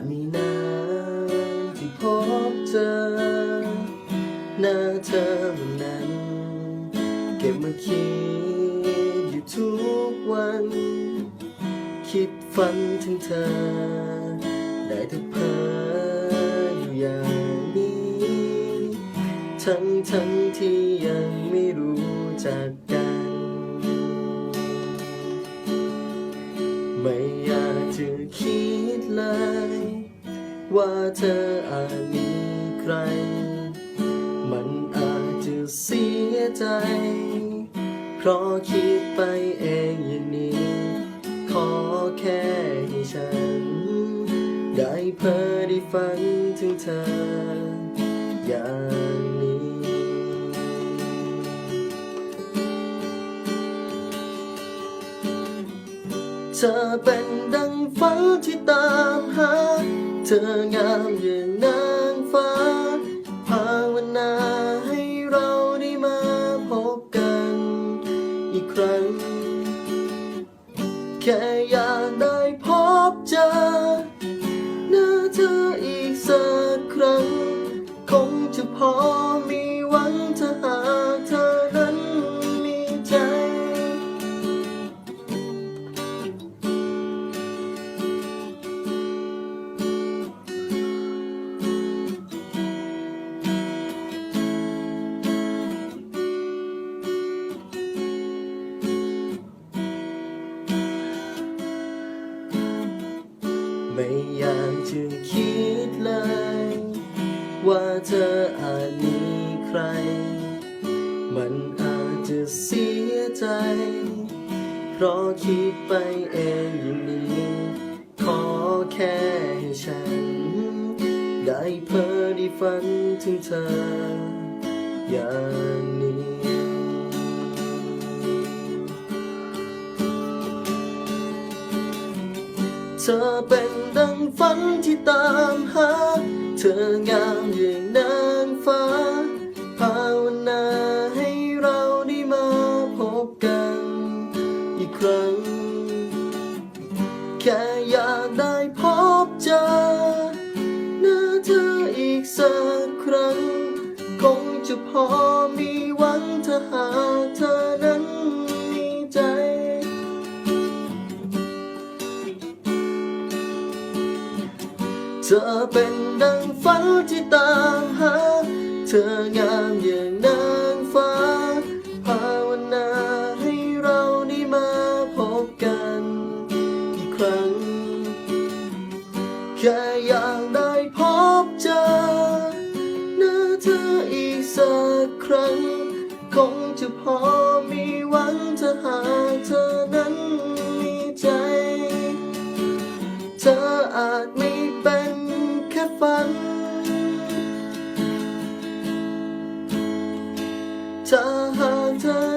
านมีนานที่พบเจอหน้าเธอวันนั้น เก็บมาคิดอยู่ทุกวัน คิดฝันถึงเธอ ได้แต่เพ้ออยู่อย่างนี้ ทั้งทั้งที่ยังไม่รู้จักกัน ไม่อยากจะคิดเลย ว่าเธออาจมีใคร มันอาจจะเสียใจ เพราะคิดไปเองอย่างนี้ ขอแค่ให้ฉัน ได้เพ้อได้ฝันถึงเธอ อย่างนี้เธอเป็นดังฝันที่ตามหา ธองามอย่างนางฟ้า ภาวนาให้เราได้มาพบกัน อีกครั้งแค่ ไม่อยากจะคิดเลย ว่าเธออาจมีใคร มันอาจจะเสียใจ เพราะคิดไปเองอย่างนี้ขอแค่ให้ฉัน ได้เพ้อได้ฝันถึงเธอ อย่างนี้เธอเป็น ดังฝันที่ตามหา เธองามอย่างนางฟ้า ภาวนาให้เราได้มาพบกันอีกครั้ง แค่อยากได้พบเจอหน้าเธออีกสักครั้ง คงจะพอมีหวังถ้าหาเธอ ธอเป็นดังฝันที่ตามหา เธองามอย่างนางฟ้า ภาวนาให้เราได้มาพบกันอีกครั้ง แค่อยากได้พบเจอหน้าเธออีกสักครั้ง คงจะพอ ค่ฝัน ถ้หากเธอ